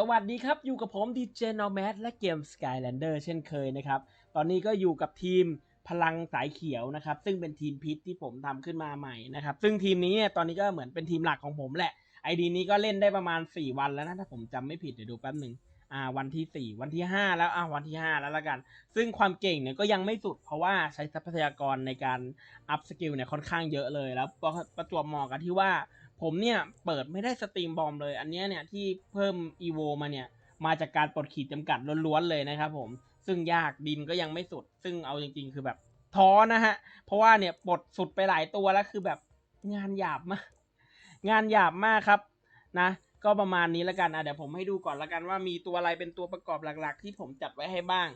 สวัสดีครับ อยู่กับผมดีเจนอแมสและเกม Skylander เช่นเคยนะครับ ตอนนี้ก็อยู่กับทีมพลังสายเขียวนะครับ ซึ่งเป็นทีมพิษที่ผมทำขึ้นมาใหม่นะครับ ซึ่งทีมนี้เนี่ยตอนนี้ก็เหมือนเป็นทีมหลักของผมแหละไอดีนี้ก็เล่นได้ประมาณ 4 วันแล้วนะ ถ้าผมจำไม่ผิดเดี๋ยวดูแป๊บหนึ่งอ่าวันที่ 4 วันที่ 5 แล้วอ่าวันที่ 5 แล้วละกัน ซึ่งความเก่งเนี่ยก็ยังไม่สุด เพราะว่าใช้ทรัพยากรในการอัพสกิลเนี่ยค่อนข้างเยอะเลยแล้วประจวบเหมาะกับที่ว่า ผมเนี่ยเปิดไม่ได้สตรีมบอมเลย อันนี้เนี่ยที่เพิ่มอีโวมาเนี่ยมาจากการปลดขีดจำกัดล้วนๆเลยนะครับผมซึ่งยากดินก็ยังไม่สุด ซึ่งเอาจริง ๆ คือแบบท้อนะฮะ เพราะว่าเนี่ยปลดสุดไปหลายตัวแล้วคือแบบงานหยาบมาก งานหยาบมากครับนะ ก็ประมาณนี้แล้วกันอะเดี๋ยวผมให้ดูก่อนละกันว่ามีตัวอะไรเป็นตัวประกอบหลักๆ ที่ผมจัดไว้ให้บ้าง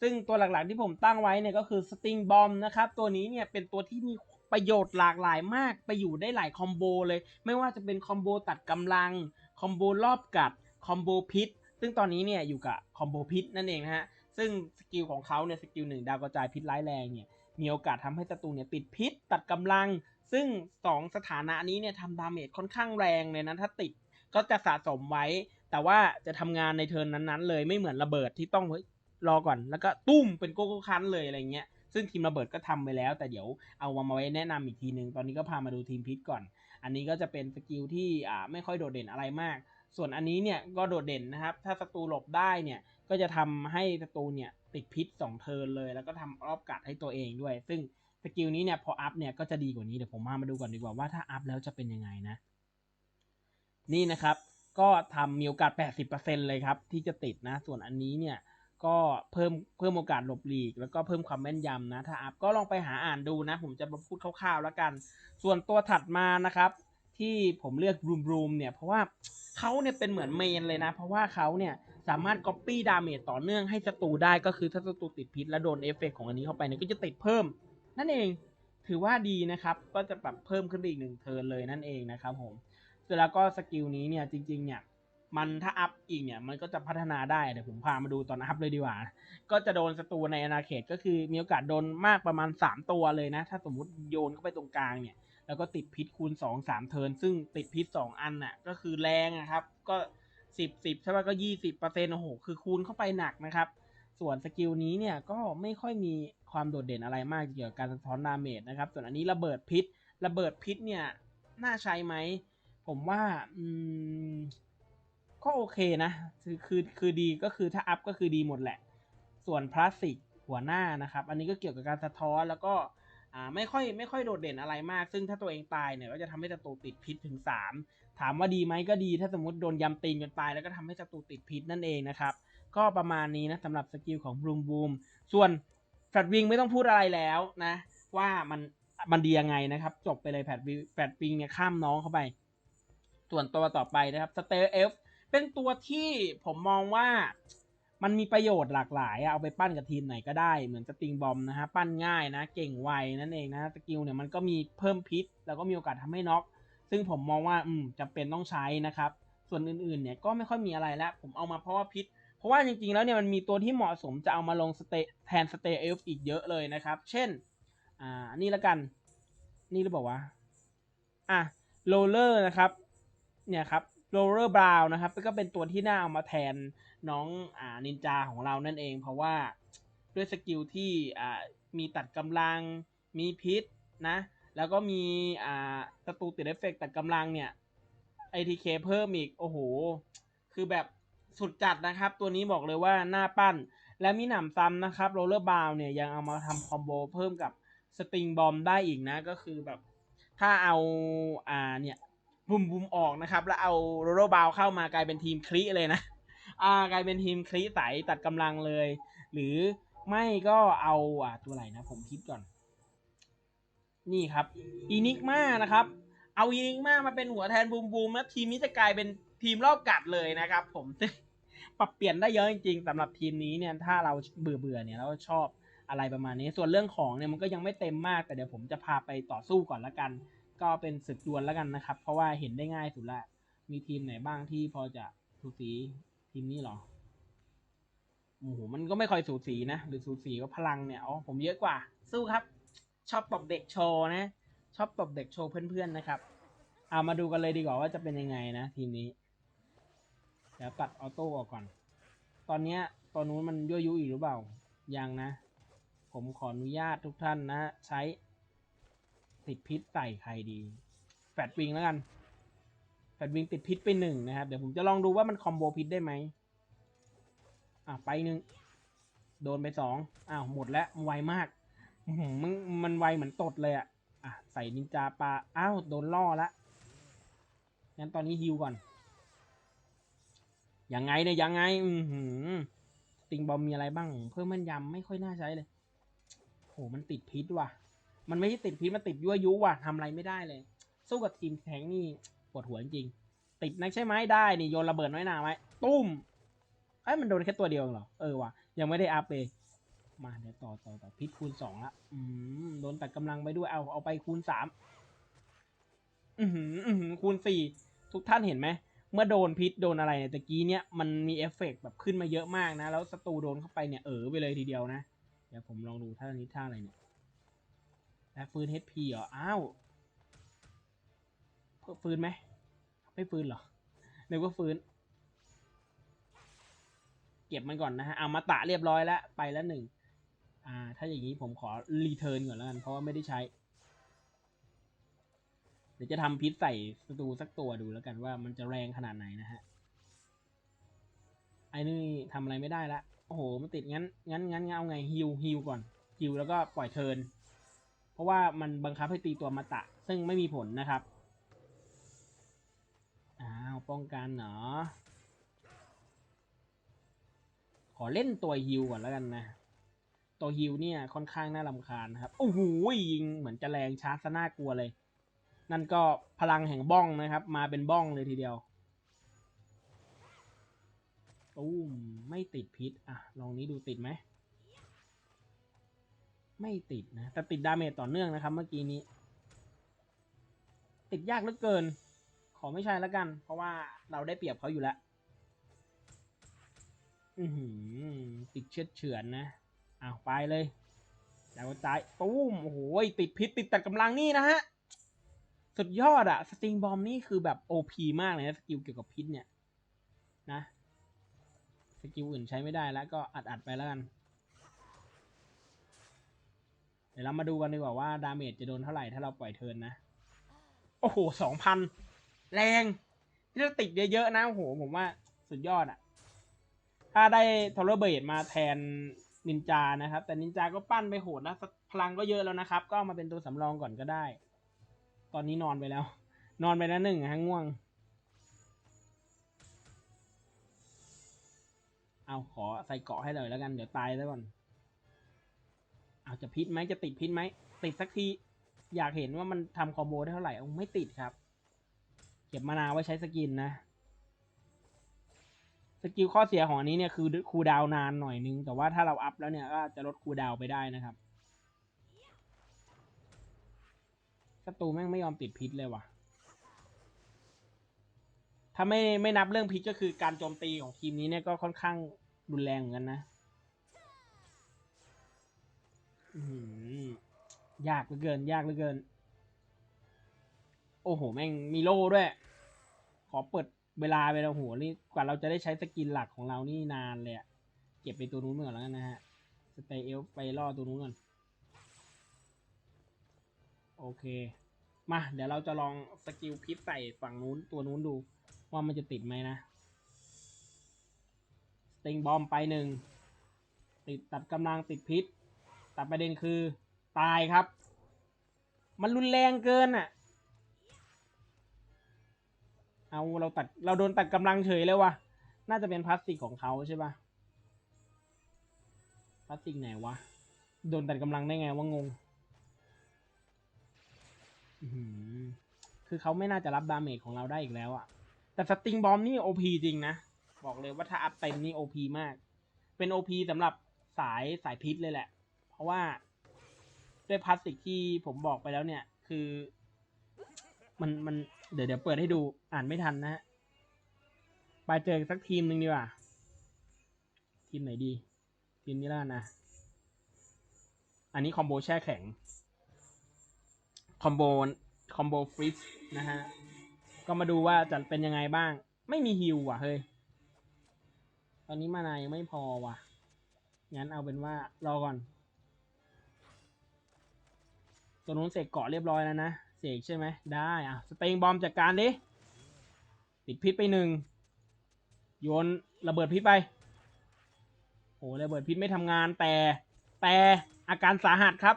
ซึ่งตัวหลักๆที่ผมตั้งไว้เนี่ยก็คือสติงบอมนะครับตัวนี้เนี่ยเป็นตัวที่มี ประโยชน์หลากหลายมากไปอยู่ได้หลายคอมโบเลย ไม่ว่าจะเป็นคอมโบตัดกำลัง คอมโบรอบกัด คอมโบพิษ ซึ่งตอนนี้เนี่ยอยู่กับคอมโบพิษนั่นเองนะฮะ ซึ่งสกิลของเขาเนี่ยสกิลหนึ่งดาวกระจายพิษร้ายแรงเนี่ยมีโอกาสทำให้ศัตรูเนี่ยติดพิษตัดกำลัง ซึ่ง 2 สถานะนี้เนี่ยทำดาเมจค่อนข้างแรงเลยนะถ้าติดก็จะสะสมไว้ แต่ว่าจะทำงานในเทิร์นนั้นๆ เลยไม่เหมือนระเบิดที่ต้องเฮ้ยรอก่อนแล้วก็ตุ้มเป็นโกโก้คันเลยอะไรเงี้ย ซึ่งทีมระเบิดก็ทำไปแล้ว แต่เดี๋ยวเอามาไว้แนะนำอีกทีนึง ตอนนี้ก็พามาดูทีมพิษก่อน อันนี้ก็จะเป็นสกิลที่อ่าไม่ค่อยโดดเด่นอะไรมาก ส่วนอันนี้เนี่ยก็โดดเด่นนะครับ ถ้าศัตรูหลบได้เนี่ยก็จะทำให้ศัตรูเนี่ยติดพิษ2เทิร์นเลย แล้วก็ทำรอบกัดให้ตัวเองด้วย ซึ่งสกิลนี้เนี่ยพออัพเนี่ยก็จะดีกว่านี้เดี๋ยวผมมามาดูก่อนดีกว่าว่าถ้าอัพแล้วจะเป็นยังไงนะนี่นะครับก็ทำมีโอกาส 80%เลยครับที่จะติดนะ ส่วนอันนี้เนี่ย ก็เพิ่มเพิ่มโอกาสหลบหลีก แล้วก็เพิ่มความแม่นยำนะถ้าอัพก็ลองไปหาอ่านดูนะ ผมจะมาพูดคร่าวๆแล้วกัน ส่วนตัวถัดมานะครับ ที่ผมเลือกรูมรูมเนี่ยเพราะว่าเขาเนี่ยเป็นเหมือนเมนเลยนะ เพราะว่าเขาเนี่ยสามารถ copy ดาเมจต่อเนื่องให้ศัตรูได้ก็คือถ้าศัตรูติดพิษแล้วโดนเอฟเฟกของอันนี้เข้าไปเนี่ยก็จะติดเพิ่ม นั่นเองถือว่าดีนะครับ ก็จะแบบเพิ่มขึ้นไปอีกหนึ่งเทิร์นเลยนั่นเองนะครับผม เสร็จแล้วก็สกิลนี้เนี่ยจริงๆเนี่ย มันถ้าอัพอีกเนี่ยมันก็จะพัฒนาได้เดี๋ยวผมพามาดูตอนอัพเลยดีกว่า ก็จะโดนศัตรูในอาณาเขตก็คือมีโอกาสโดนมากประมาณ 3 ตัวเลยนะ ถ้าสมมุติโยนเข้าไปตรงกลางเนี่ย แล้วก็ติดพิษคูณ 2 3 เทิน ซึ่งติดพิษ 2 อันน่ะก็คือแรงอะครับ ก็ 10 10ใช่ป่ะก็20เปอร์เซ็นต์โอ้โหคือคูณเข้าไปหนักนะครับ ส่วนสกิลนี้เนี่ยก็ไม่ค่อยมีความโดดเด่นอะไรมากเกี่ยวกับการสะท้อนดาเมจนะครับ ส่วนอันนี้ระเบิดพิษ ระเบิดพิษเนี่ยน่าใช้ไหมผมว่าอืม ก็โอเคนะ คือคือคือดีก็คือถ้าอัพก็คือดีหมดแหละ ส่วนพลาสติกหัวหน้านะครับ อันนี้ก็เกี่ยวกับการสะท้อนแล้วก็อ่าไม่ค่อยไม่ค่อยโดดเด่นอะไรมาก ซึ่งถ้าตัวเองตายเนี่ยก็จะทำให้ศัตรูติดพิษถึง 3 ถามว่าดีไหมก็ดี ถ้าสมมติโดนยำตีนจนตาย แล้วก็ทำให้ศัตรูติดพิษนั่นเองนะครับ ก็ประมาณนี้นะสำหรับสกิลของบ o ูมบูมส่วนแฟดวิงไม่ต้องพูดอะไรแล้วนะ ว่ามันมันดียังไงนะครับ จบไปเลยแฟดวิงแฟดวิงเนี่ยข้ามน้องเข้าไป ส่วนตัวต่อไปนะครับสเตลเอฟ เป็นตัวที่ผมมองว่ามันมีประโยชน์หลากหลายอะเอาไปปั้นกับทีมไหนก็ได้ เหมือนสติงบอมนะฮะ ปั้นง่ายนะ เก่งไวนั่นเองนะ สกิลเนี่ยมันก็มีเพิ่มพิษ แล้วก็มีโอกาสทำให้น็อก ซึ่งผมมองว่าอืมจำเป็นต้องใช้นะครับ ส่วนอื่นๆเนี่ยก็ไม่ค่อยมีอะไรแล้ว ผมเอามาเพราะว่าพิษ เพราะว่าจริงๆแล้วเนี่ยมันมีตัวที่เหมาะสมจะเอามาลงสเตแทนสเตเอลอีกเยอะเลยนะครับ เช่น อ่า นี่ละกัน นี่หรือเปล่าวะ อะ โรลเลอร์นะครับ เนี่ยครับ โรลเลอร์บราวนะครับก็เป็นตัวที่น่าเอามาแทนน้องอ่านินจาของเรานั่นเอง เพราะว่าด้วยสกิลที่อ่ามีตัดกำลังมีพิษนะแล้วก็มีอ่าศัตรูติดเอฟเฟกต์ตัดกำลังเนี่ย ATK เพิ่มอีกโอ้โห คือแบบสุดจัดนะครับ ตัวนี้บอกเลยว่าหน้าปั้น และมีหนำซ้ำนะครับโรลเลอร์บาวเนี่ยยังเอามาทำคอมโบเพิ่มกับสติงบอมได้อีกนะ ก็คือแบบถ้าเอาอ่าเนี่ย บุมบุมออกนะครับ แล้วเอาโรโรบาวเข้ามากลายเป็นทีมคลีเลยนะ อ่ากลายเป็นทีมคลีใสตัดกำลังเลย หรือไม่ก็เอาอ่าตัวไหนนะ ผมคิดก่อน นี่ครับอีนิกมานะครับ เอาอีนิกมามาเป็นหัวแทนบูมบูมแล้วทีมนี้จะกลายเป็นทีมรอบกัดเลยนะครับ ผมปรับเปลี่ยนได้เยอะจริงๆสำหรับทีมนี้เนี่ยถ้าเราเบื่อเบื่อๆเนี่ยเราชอบอะไรประมาณนี้ ส่วนเรื่องของเนี่ยมันก็ยังไม่เต็มมากแต่เดี๋ยวผมจะพาไปต่อสู้ก่อนละกัน ก็เป็นศึกดวลแล้วกันนะครับ เพราะว่าเห็นได้ง่ายสุดละ มีทีมไหนบ้างที่พอจะสูสีทีมนี้หรอโอ้โหมันก็ไม่ค่อยสูสีนะ หรือสูสีก็พลังเนี่ยอ๋อผมเยอะกว่า สู้ครับ ชอบตบเด็กโชว์นะ ชอบตบเด็กโชว์เพื่อนๆนะครับเอามาดูกันเลยดีกว่าว่าจะเป็นยังไงนะทีมนี้ใจดี๋ยวตัดออโต้ออกก่อน ตอนเนี้ยตัวนู้นมันยั่วยุอีกหรือเปล่ายังนะ ผมขออนุญาตทุกท่านนะ ใช้ ติดพิษใส่ใครดี แฟดวิงแล้วกัน แฟดวิงติดพิษไปหนึ่งนะครับ เดี๋ยวผมจะลองดูว่ามันคอมโบพิษได้ไหมอะไปหนึ่งโดนไปสองอ้าวหมดแล้วไวมากมันมันไวเหมือนตดเลยอะอะใส่นินจาปลาอ้าวโดนล่อละงั้นตอนนี้ฮิวก่อนยังไงเนี่ยยังไง อือหือติงบอมมีอะไรบ้าง เพิ่มมันยำไม่ค่อยน่าใช้เลยโหมันติดพิษว่ะ มันไม่ใช่ติดพิษมันติดยั่วยุว่ะทำอะไรไม่ได้เลย สู้กับทีมแทงนี่ปวดหัวจริงติดนักใช่ไหมได้นี่โยนระเบิดน้อยหนาไว้ตุ้มเอ้มันโดนแค่ตัวเดียวเหรอเออว่ะยังไม่ได้อัพเลยมาเดี๋ยวต่อต่อต่อพิษคูณสองละอืมโดนตัดกำลังไปด้วยเอาเอาไปคูณสามอือหืออือหือคูณสี่ทุกท่านเห็นไหมเมื่อโดนพิษโดนอะไรเนี่ยตะกี้เนี่ยมันมีเอฟเฟกต์แบบขึ้นมาเยอะมากนะ แล้วศัตรูโดนเข้าไปเนี่ยเออไปเลยทีเดียวนะ เดี๋ยวผมลองดูท่านี้ท่าอะไรเนี่ย แล้วฟื้น HP เหรอ อ้าวเพิ่มฟื้นไหม ไม่ฟื้นเหรอนึกว่าฟื้น เก็บมันก่อนนะฮะ เอามาตะเรียบร้อยแล้ว ไปแล้วหนึ่ง อ่า ถ้าอย่างนี้ผมขอรีเทิร์นก่อนแล้วกัน เพราะว่าไม่ได้ใช้ เดี๋ยวจะทำพิษใส่ศัตรูสักตัวดูแล้วกันว่ามันจะแรงขนาดไหนนะฮะ ไอ้นี่ทำอะไรไม่ได้ละ โอ้โห มันติดงั้น งั้นงั้นงั้นเอาไงฮิวฮิวก่อนฮิวแล้วก็ปล่อยเทิร์น ราะว่ามันบังคับให้ตีตัวมาตะ ซึ่งไม่มีผลนะครับ อ้าว ป้องกันเหรอ ขอเล่นตัวฮิวก่อนแล้วกันนะ ตัวฮิวเนี่ยค่อนข้างน่ารำคาญนะครับ โอ้โหยิงเหมือนจะแรงชาร์จซะน่ากลัวเลย นั่นก็พลังแห่งบ้องนะครับ มาเป็นบ้องเลยทีเดียวตุ้มไม่ติดพิษ อะ ลองนี้ดูติดไหม ไม่ติดนะแต่ติดดาเมจต่อเนื่องนะครับ เมื่อกี้นี้ ติดยากเหลือเกิน ขอไม่ใช่แล้วกัน เพราะว่าเราได้เปรียบเขาอยู่แล้วอืติดเชือดเฉือนนะอ้าวไปเลยแล้วก็จ่ายตุ้มโอ้โหติดพิษติดตัดกำลังนี่นะฮะสุดยอดอะสติงบอมนี่คือแบบโอพีมากเลยนะสกิลเกี่ยวกับพิษเนี่ยนะสกิลอื่นใช้ไม่ได้แล้วก็อัดอัดไปแล้วกัน เดี๋ยวเรามาดูกันดีกว่าว่าดาเมจจะโดนเท่าไหร่ถ้าเราปล่อยเทินนะ โอ้โหสองพันแรงที่เราติดเยอะๆนะโอ้โหผมว่าสุดยอดอะถ้าได้ทอร์เบดมาแทนนินจานะครับ แต่นินจาก็ปั้นไปโหดนะพลังก็เยอะแล้วนะครับ ก็ามาเป็นตัวสำรองก่อนก็ได้ ตอนนี้นอนไปแล้ว นอนไปแล้วหนึ่งฮะง่วง เอาขอใส่เกาะให้เลยแล้วกันเดี๋ยวตายแล้วก่อน อาจะพิษไหมจะติดพิษไหมติดสักที อยากเห็นว่ามันทำคอมโบได้เท่าไหร่เอาไม่ติดครับ เก็บมานาวไว้ใช้สกินนะ สกิลข้อเสียของอันนี้เนี่ยคือคูดาวนานหน่อยนึง แต่ว่าถ้าเราอัพแล้วเนี่ยก็จะลดคูดาวไปได้นะครับศัตรูแม่งไม่ยอมติดพิษเลยว่ะ ถ้าไม่ไม่นับเรื่องพิษก็คือการโจมตีของทีมนี้เนี่ยก็ค่อนข้างรุนแรงเหมือนกันนะ ยากเหลือเกิน ยากเหลือเกิน โอ้โห แม่งมีโล่ด้วย ขอเปิดเวลาไปแล้วโหนี่กว่าเราจะได้ใช้สกินหลักของเรานี่นานเลยอะเก็บไปตัวนู้นก่อนแล้วกันนะฮะ สเตเอลไปล่อตัวนู้นก่อน โอเค มา เดี๋ยวเราจะลองสกิลพิษใส่ฝั่งนู้นตัวนู้นดู ว่ามันจะติดไหมนะสติงบอมไปหนึ่งติดตัดกำลังติดพิษ แต่ประเด็นคือตายครับ มันรุนแรงเกินอะ เอาเราตัดเราโดนตัดกำลังเฉยเลยว่ะ น่าจะเป็นพลาสติกของเขาใช่ปะพลาสติกไหนวะ โดนตัดกำลังได้ไงว่างง คือเขาไม่น่าจะรับดาเมจของเราได้อีกแล้วอะแต่สติงบอมนี่โอพีจริงนะ บอกเลยว่าถ้าอัพเต็มนี่โอพีมาก เป็นโอพีสำหรับสายสายพิษเลยแหละ ราะว่าด้วยพลาสติกที่ผมบอกไปแล้วเนี่ย คือ มันมันเดี๋ยวเดี๋ยวเปิดให้ดูอ่านไม่ทันนะฮะไปเจอสักทีมหนึ่งดีกว่า ทีมไหนดี ทีมนี้ล้วกันะ อันนี้คอมโบแช่แข็งคอมโบคอมโบฟรีซนะฮะ ก็มาดูว่าจะเป็นยังไงบ้าง ไม่มีฮิวว่ะเฮ้ย ตอนนี้มานายังไม่พอว่ะ งั้นเอาเป็นว่ารอก่อน ตัวนู้นเสกเกาะเรียบร้อยแล้วนะ เสกใช่ไหมได้อะสเตงบอมจัดการดิติดพิษไปหนึ่งโยนระเบิดพิษไปโอ้ระเบิดพิษไม่ทำงานแต่แต่อาการสาหัสครับ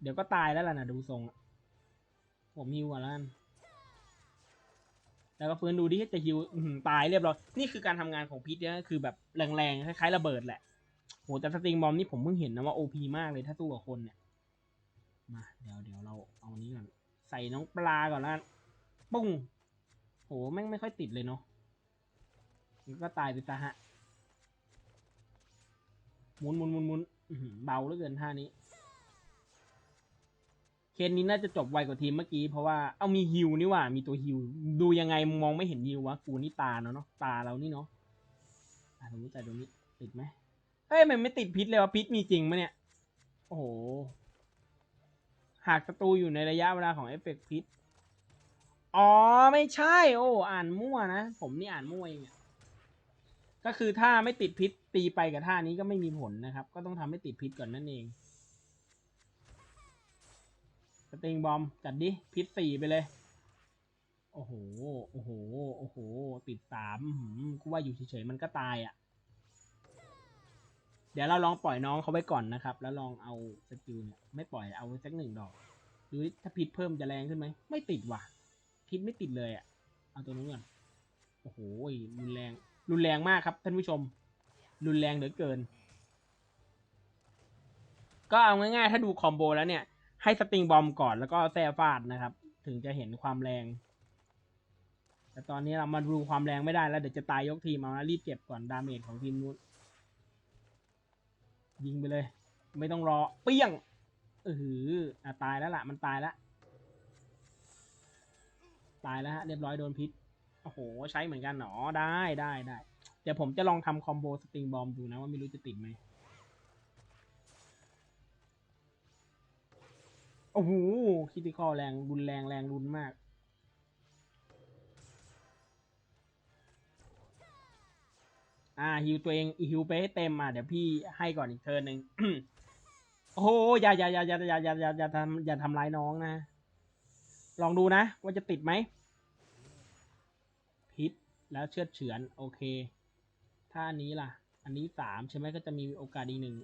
เดี๋ยวก็ตายแล้วล่ะนะดูทรงผมฮิวก่อนแล้วกันแล้วก็ฟื้นดูดิจะฮิวอื้อหือตายเรียบร้อยนี่คือการทำงานของพิษเนี่ยคือแบบแรงๆคล้ายๆระเบิดแหละโหแต่สติงบอมนี่ผมเพิ่งเห็นนะว่าโอพีมากเลยถ้าสู้กับคนเนี่ย มาเดี๋ยวเดี๋ยวเราเอาอันนี้ก่อนใส่น้องปลาก่อนแล้วกันปุ้งโหแม่งไม่ค่อยติดเลยเนาะมันก็ตายไปซะฮะหมุนหมุนหมุนหมุนเบาเหลือเกินท่านี้ เคนนี้น่าจะจบไวกว่าทีมเมื่อกี้เพราะว่าเอามีฮิวนี่ว่ามีตัวฮิวดูยังไงมองไม่เห็นฮิววะกูนี่ตาเนาะเนาะตาเรานี่เนาะอะตรงนี้แต่ตรงนี้ติดไหมเฮ้ยมันไม่ติดพิษเลยวะพิษมีจริงไหมเนี่ย โอ้โห หากศัตรูอยู่ในระยะเวลาของเอฟเฟกต์พิษ อ๋อ ไม่ใช่ โอ้ อ่านมั่วนะ ผมนี่อ่านมั่วเองก็คือถ้าไม่ติดพิษตีไปกับท่านี้ก็ไม่มีผลนะครับ ก็ต้องทำให้ติดพิษก่อนนั่นเอง สติงบอมจัดดิ พิษสี่ไปเลย โอ้โห โอ้โห โอ้โห ติดสามกูว่าอยู่เฉยๆมันก็ตายอะ่ะ ดี๋ยวเราลองปล่อยน้องเขาไว้ก่อนนะครับ แล้วลองเอาสกิลเนี่ยไม่ปล่อยเอาสักหนึ่งดอกดูถ้าพิษเพิ่มจะแรงขึ้นไหมไม่ติดว่ะ พิษไม่ติดเลยอะ่ะ เอาตัวนู้นก่อนโอ้โหรุนแรง รุนแรงมากครับท่านผู้ชม รุนแรงเหลือเกิน ก็เอาง่ายๆ ถ้าดูคอมโบแล้วเนี่ย ให้สติงบอมก่อนแล้วก็แซ่ฟาดนะครับ ถึงจะเห็นความแรง แต่ตอนนี้เรามาดูความแรงไม่ได้แล้วเดี๋ยวจะตายยกทีมเอานะรีบเก็บก่อนดาเมจของทีมนู้น ยิงไปเลย ไม่ต้องรอ เปี้ยงเออหืออะตายแล้วล่ะ มันตายแล้ว ตายแล้วฮะ เรียบร้อยโดนพิษ โอ้โห ใช้เหมือนกันหนอได้ได้ได้ เดี๋ยวผมจะลองทำคอมโบสติงบอมดูนะว่าไม่รู้จะติดไหมโอ้โหคิติคอแรงรุนแรงแรงรุนมาก อ่าฮิวตัวเองฮิวไปให้เต็มอะเดี๋ยวพี่ให้ก่อนอีกเทิร์นหนึ่งโอ้โหอย่าอย่าอย่าอย่าอย่าอย่าอย่าอย่าทำอย่าทำร้ายน้องนะ ลองดูนะ ว่าจะติดไหมพิษแล้วเชือดเฉือน โอเค ถ้าอันนี้ล่ะ อันนี้สามใช่ไหมก็จะมีโอกาสอีกหนึ่ง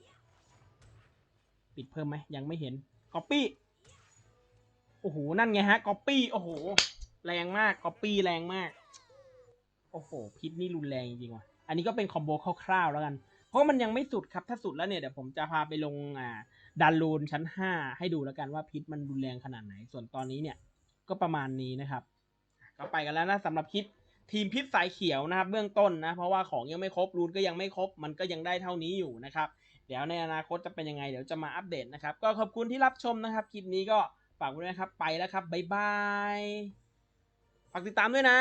ปิดเพิ่มไหมยังไม่เห็นก๊อปปี้โอ้โหนั่นไงฮะก๊อปปี้โอ้โห แรงมากก๊อปปี้แรงมาก โอ้โห พิษนี่รุนแรงจริงว่ะ อันนี้ก็เป็นคอมโบคร่าวๆแล้วกัน เพราะมันยังไม่สุดครับ ถ้าสุดแล้วเนี่ยเดี๋ยวผมจะพาไปลงอ่าดันลูนชั้น 5 ให้ดูแล้วกันว่าพิษมันรุนแรงขนาดไหน ส่วนตอนนี้เนี่ยก็ประมาณนี้นะครับ ก็ไปกันแล้วนะสำหรับคิดทีมพิษสายเขียวนะครับ เบื้องต้นนะ เพราะว่าของยังไม่ครบรูนก็ยังไม่ครบ มันก็ยังได้เท่านี้อยู่นะครับ เดี๋ยวในอนาคตจะเป็นยังไงเดี๋ยวจะมาอัปเดตนะครับ ก็ขอบคุณที่รับชมนะครับคลิปนี้ก็ฝากไว้ด้วยนะครับไปแล้วครับบ๊ายบายฝากติดตามด้วยนะ